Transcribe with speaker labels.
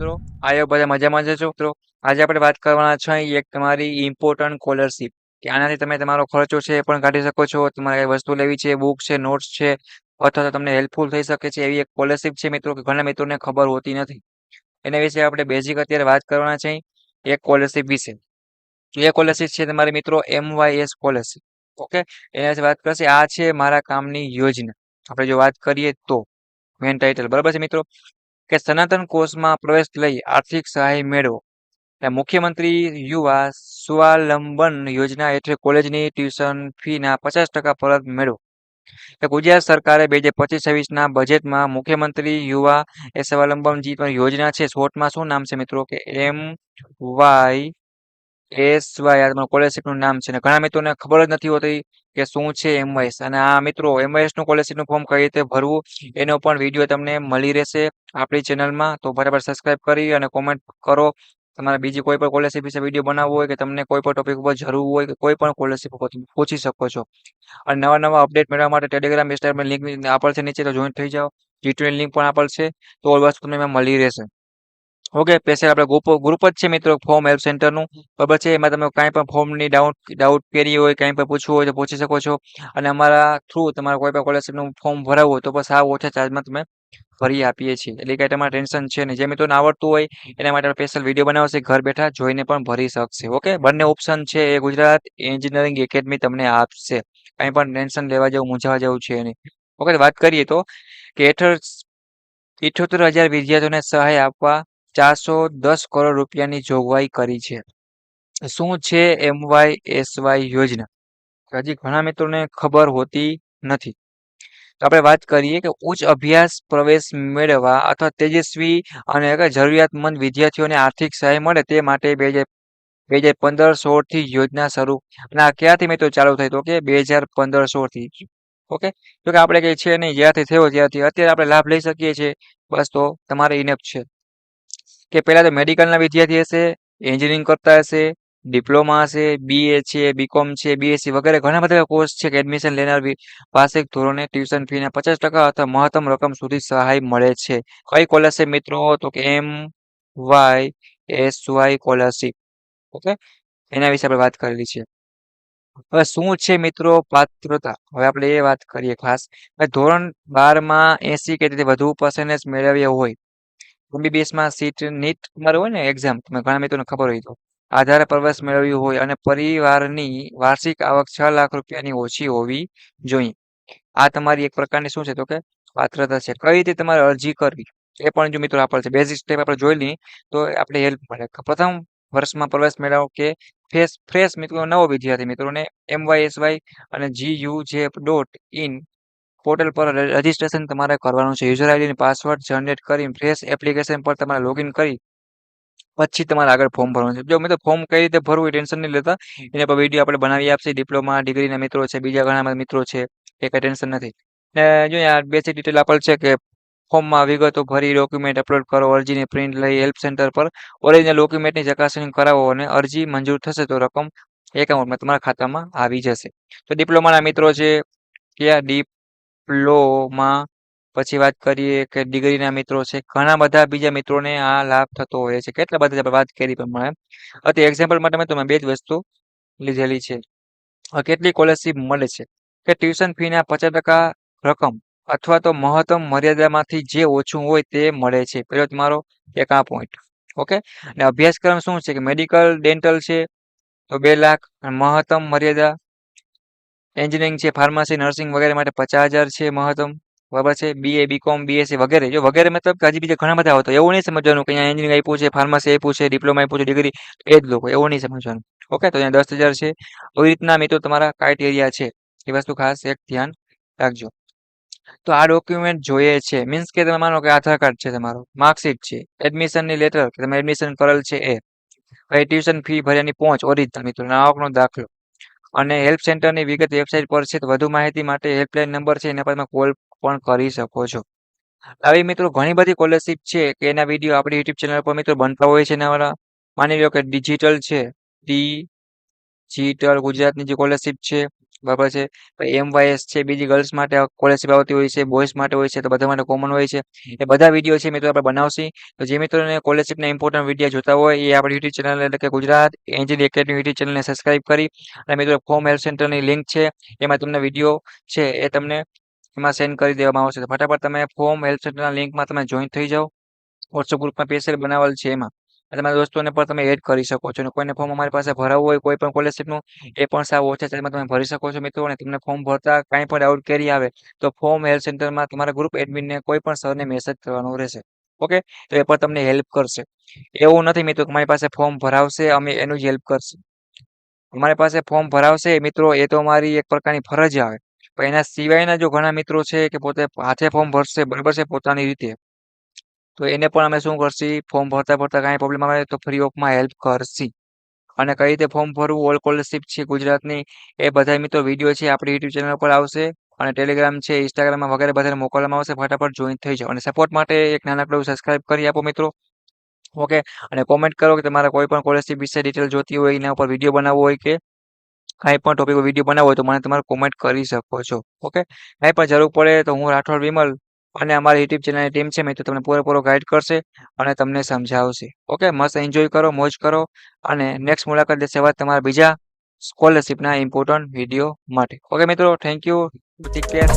Speaker 1: મિત્રો. આયો બધા મજામાં જશો મિત્રો? આજે આપણે વાત કરવાના છે એક તમારી ઇમ્પોર્ટન્ટ સ્કોલરશીપ કે આનાથી તમે તમારો ખર્ચો છે એ પણ કાઢી શકો છો. તમારે કઈ વસ્તુ લેવી છે બુક છે નોટ્સ છે અથવા તમને હેલ્પફુલ થઈ શકે છે એવી એક સ્કોલરશીપ છે મિત્રો કે ઘણા મિત્રોને ખબર હોતી નથી. એના વિશે આપણે બેઝિક અત્યારે વાત કરવાના છે એક સ્કોલરશીપ વિશે. એ સ્કોલરશીપ છે તમારી મિત્રો એમવાયએસ સ્કોલરશિપ ઓકે એના વિશે વાત કરશે. આ છે મારા કામની યોજના. આપણે જો વાત કરીએ તો મેન ટાઇટલ બરાબર છે મિત્રો? કે સનાતન કોષમાં પ્રવેશ લઈ આર્થિક સહાય મેળવો. એટલે મુખ્યમંત્રી યુવા સ્વાવલંબન યોજના હેઠળ કોલેજની ટ્યુશન ફીના પચાસ ટકા પરત મેળવો. ગુજરાત સરકારે બે હજાર પચીસ છવ્વીસના બજેટમાં મુખ્યમંત્રી યુવા એ સ્વાવલંબન જે યોજના છે. શોર્ટમાં શું નામ છે મિત્રો? કે એમ વાય એસ વાય આ તમારું સ્કોલરશીપનું નામ છે અને ઘણા મિત્રોને ખબર જ નથી હોતી કે શું છે એમવાયસ અને આ મિત્રો એમવાયસનું નું ફોર્મ કઈ રીતે ભરવું એનો પણ વીડિયો તમને મળી રહેશે આપણી ચેનલમાં. તો બરાબર સબસ્ક્રાઇબ કરી અને કોમેન્ટ કરો. તમારે બીજી કોઈ પણ સ્કોલરશીપ વિશે વીડિયો બનાવવો હોય કે તમને કોઈ પણ ટોપિક ઉપર જરૂર હોય કે કોઈ પણ સ્કોલરશીપ ઉપર તમે પૂછી શકો છો. અને નવા નવા અપડેટ મેળવવા માટે ટેલિગ્રામ, ઇન્સ્ટાગ્રામ લિંક આપેલ છે નીચે તો જોઈન થઈ જાઓ. જીટીની લિંક પણ આપેલ છે. તો ઓલ વસ્તુ તમને મળી રહેશે. ઓકે સ્પેશિયલ આપણે ગ્રુપ ગ્રુપ જ છે મિત્રો ફોર્મ હેલ્પ સેન્ટરનું બરાબર છે, એમાં તમે કાંઈ પણ ફોર્મની ડાઉટ ડાઉટ કેરી હોય, કાંઈ પણ પૂછવું હોય તો પૂછી શકો છો. અને અમારા થ્રુ તમારે કોઈ પણ સ્કોલરશીપનું ફોર્મ ભરાવવું હોય તો બસ આ ઓછા ચાર્જમાં તમે ભરી આપીએ છીએ. એટલે કાંઈ તમારે ટેન્શન છે નહીં. જે મિત્રોને આવડતું હોય, એના માટે સ્પેશિયલ વીડિયો બનાવશે ઘર બેઠા જોઈને પણ ભરી શકશે. ઓકે, બંને ઓપ્શન છે, એ ગુજરાત એન્જિનિયરિંગ એકેડમી તમને આપશે. કાંઈ પણ ટેન્શન લેવા જેવું, મૂંઝાવા જેવું છે નહીં. ઓકે વાત કરીએ તો, કે હેઠળ ઇઠોતેર હજાર વિદ્યાર્થીઓને સહાય આપવા ચારસો દસ કરોડ રૂપિયાની જોગવાઈ કરી છે. શું છે એમવાય એસવાય યોજના? હજી ઘણા મિત્રોને ખબર હોતી નથી. તો આપણે વાત કરીએ કે ઉચ્ચ અભ્યાસ પ્રવેશ મેળવવા અથવા તેજસ્વી અને જરૂરિયાતમંદ વિદ્યાર્થીઓને આર્થિક સહાય મળે તે માટે બે હજાર બે હજાર પંદર સોળથી યોજના શરૂ. અને આ ક્યાંથી મિત્રો ચાલુ થઈ તો કે બે હજાર પંદર સોળથી ઓકે? તો કે આપણે કંઈ છે નહીં જ્યાંથી થયો ત્યાંથી અત્યારે આપણે લાભ લઈ શકીએ છીએ. બસ તો તમારે ઇનફ છે. કે પહેલાં તો મેડિકલના વિદ્યાર્થી હશે એન્જિનિયરિંગ કરતા હશે ડિપ્લોમા હશે બીએ છે બીકોમ છે બીએસસી વગેરે ઘણા બધા કોર્સ છે કે એડમિશન લેનાર વાર્ષિક ધોરણે ટ્યુશન ફીના પચાસ ટકા અથવા મહત્તમ રકમ સુધી સહાય મળે છે. કઈ સ્કોલરશીપ મિત્રો તો કે M Y S Y scholarship okay? એના વિશે આપણે વાત કરેલી છે. હવે શું છે મિત્રો પાત્રતા? હવે આપણે એ વાત કરીએ ખાસ. ધોરણ બારમાં એસી કે તેથી વધુ પર્સન્ટેજ મેળવ્યા હોય એમબીબીએસમાં સીટ નીટ તમારે હોય ને એક્ઝામ તમે ઘણા મિત્રોને ખબર હોય તો. આધારે પ્રવેશ મેળવ્યું હોય અને પરિવારની વાર્ષિક આવક છ લાખ રૂપિયાની ઓછી હોવી જોઈએ. આ તમારી એક પ્રકારની શું છે તો કે પાત્રતા છે. કઈ રીતે તમારે અરજી કરવી? એ પણ જો મિત્રો આપણે છે બેઝિક સ્ટેપ આપણે જોઈ લઈએ તો આપણે હેલ્પ મળે. પ્રથમ વર્ષમાં પ્રવેશ મેળવો કે ફ્રેશ ફ્રેશ મિત્રો, નવો વિદ્યાર્થી મિત્રોને એમ વાય એસ વાય અને G U J dot in portal પર રજીસ્ટ્રેશન તમારે કરવાનું છે. યુઝર આઈડી પાસવર્ડ જનરેટ કરી ફ્રેશ એપ્લિકેશન પર તમારે લોગિન કરી, પછી તમારે આગળ ફોર્મ ભરવાનું છે. જો મિત્રો ફોર્મ કઈ રીતે ભરવું એ ટેન્શન નહીં લેતા. એના પર વીડિયો આપણે બનાવી આપશે. ડિપ્લોમા ડિગ્રીના મિત્રો છે, બીજા ઘણા મિત્રો છે. એ કઈ ટેન્શન નથી. ને જો યાર બેસિક ડિટેલ આપેલ છે કે ફોર્મમાં વિગતો ભરી ડોક્યુમેન્ટ અપલોડ કરો અરજીની પ્રિન્ટ લઈ હેલ્પ સેન્ટર પર ઓરિજિનલ ડોક્યુમેન્ટની ચકાસણી કરાવો અને અરજી મંજૂર થશે તો રકમ એકાઉન્ટમાં તમારા ખાતામાં આવી જશે. તો ડિપ્લોમાના મિત્રો છે, કયા? ડિપ્લોમા. પછી વાત કરીએ કે ડિગ્રીના મિત્રો છે, ઘણા બધા બીજા મિત્રોને આ લાભ થતો હોય છે. કેટલા બધા આપણે વાત કરી પ્રમાણે અત્યારે એક્ઝામ્પલ માટે મેં તમે બે જ વસ્તુ લીધેલી છે. કેટલી સ્કોલરશીપ મળે છે? કે ટ્યુશન ફીના પચાસ ટકા રકમ અથવા તો મહત્તમ મર્યાદામાંથી જે ઓછું હોય તે મળે છે. પેલો તમારો એક આ પોઈન્ટ ઓકે? અને અભ્યાસક્રમ શું છે? કે મેડિકલ ડેન્ટલ છે, તો બે લાખ મહત્તમ મર્યાદા એન્જિનિયરિંગ છે ફાર્મસી નર્સિંગ વગેરે માટે પચાસ હજાર છે મહત્તમ, બરાબર છે? બીએ બીકોમ બીએસસી વગેરે. જો વગેરે મતલબ કે હજી બીજા ઘણા બધા આવતા એવું નહીં સમજવાનું કે અહીંયા એન્જિનિયરિંગ આપ્યું છે ફાર્મસી આપ્યું છે ડિપ્લોમા આપ્યું છે ડિગ્રી એ જ લોકો, એવું નહીં સમજવાનું. ઓકે તો અહીંયા દસ હજાર છે. આવી રીતના મિત્રો તમારા ક્રાઇટેરિયા છે. એ વસ્તુ ખાસ એક ધ્યાન રાખજો. તો આ ડોક્યુમેન્ટ જોઈએ છે. મીન્સ કે તમે માનો કે આધાર કાર્ડ છે તમારો માર્કશીટ છે એડમિશનની લેટર કે તમે એડમિશન કરેલ છે એ. હવે ટ્યુશન ફી ભર્યાની પહોંચ ઓરિજિનલ મિત્રો આવકનો દાખલો. અને હેલ્પ સેન્ટરની વિગત વેબસાઇટ પર છે વધુ માહિતી માટે હેલ્પલાઇન નંબર છે, એના પર તમે કોલ પણ કરી શકો છો. આવી મિત્રો, ઘણી બધી સ્કોલરશીપ છે કે એના વીડિયો આપણી યુટ્યુબ ચેનલ પર મિત્રો બનતા હોય છે એના માની લો કે ડિજિટલ છે, ડિજિટલ ગુજરાતની જે સ્કોલરશીપ છે બરાબર છે. પછી એમવાયએસ છે, બીજી ગર્લ્સ માટે સ્કોલરશીપ આવતી હોય છે બોયઝ માટે હોય છે, તો બધા માટે કોમન હોય છે. એ બધા વીડિયો છે મિત્રો આપણે બનાવશી. તો જે મિત્રોને સ્કોલરશીપના ઇમ્પોર્ટન્ટ વીડિયો જોતા હોય, એ આપણી યુટ્યુબ ચેનલ એટલે કે ગુજરાત એન્જિન એકેડમી યુટ્યુબ ચેનલને સબસ્ક્રાઇબ કરી અને મિત્રો ફોર્મ હેલ્થ સેન્ટરની લિંક છે, એમાં તમને વીડિયો છે એ તમને એમાં સેન્ડ કરી દેવામાં આવશે. ફટાફટ તમે ફોર્મ હેલ્થ સેન્ટરના લિંકમાં તમે જોઈન થઈ જાઓ. વોટ્સઅપ ગ્રુપમાં સ્પેશિયલ બનાવેલ છે એમાં. તમારા દોસ્તોને પણ તમે એડ કરી શકો છો અને કોઈને ફોર્મ અમારી પાસે ભરાવવું હોય, કોઈ પણ સ્કોલરશીપનું એ પણ સાવ ઓછા ચાર્જમાં તમે ભરી શકો છો મિત્રો. અને તમને ફોર્મ ભરતા કાંઈ પણ ડાઉટ કેરી આવે, તો ફોર્મ હેલ્થ સેન્ટરમાં તમારા ગ્રુપ એડમિનને કોઈ પણ સરને મેસેજ કરવાનો રહેશે. ઓકે? તો એ પણ તમને હેલ્પ કરશે. એવું નથી મિત્રો અમારી પાસે ફોર્મ ભરાવશે, અમે એનું જ હેલ્પ કરશે. અમારી પાસે ફોર્મ ભરાવશે મિત્રો, એ તો અમારી એક પ્રકારની ફરજ આવે. પણ એના સિવાયના જો ઘણા મિત્રો છે કે પોતે હાથે ફોર્મ ભરશે, બરાબર છે પોતાની રીતે. તો એને પણ અમે શું કરશી ફોર્મ ભરતા ભરતા કાંઈ પ્રોબ્લેમ આવે તો ફ્રી ઓફમાં હેલ્પ કરશી. અને કઈ રીતે ફોર્મ ભરવું ઓલ સ્કોલરશીપ છે ગુજરાતની, એ બધા મિત્રો વીડિયો છે, આપણી યુટ્યુબ ચેનલ પર આવશે. અને ટેલિગ્રામ છે ઇન્સ્ટાગ્રામમાં વગેરે બધાને મોકલવામાં આવશે, ફટાફટ જોઈન થઈ જાઓ. અને સપોર્ટ માટે એક નાનકડું સબસ્ક્રાઇબ કરી આપો મિત્રો. ઓકે અને કોમેન્ટ કરો કે તમારે કોઈ પણ સ્કોલરશીપ વિશે ડિટેલ જોતી હોય, એના ઉપર વીડિયો બનાવવો હોય કે કાંઈ પણ ટોપિક વીડિયો બનાવવો હોય તો મને તમારે કોમેન્ટ કરી શકો છો. ઓકે કાંઈ પણ જરૂર પડે તો હું રાઠોડ વિમલ અને અમારી યુટ્યુબ ચેનલની ટીમ છે, મિત્રો, તમને પૂરેપૂરો ગાઈડ કરશે અને તમને સમજાવશે. ઓકે, મસ્ત એન્જોય કરો, મોજ કરો અને નેક્સ્ટ મુલાકાત લેશે વાત તમારા બીજા સ્કોલરશીપના ઇમ્પોર્ટન્ટ વીડિયો માટે. ઓકે, મિત્રો થેન્ક યુ ટેક કેર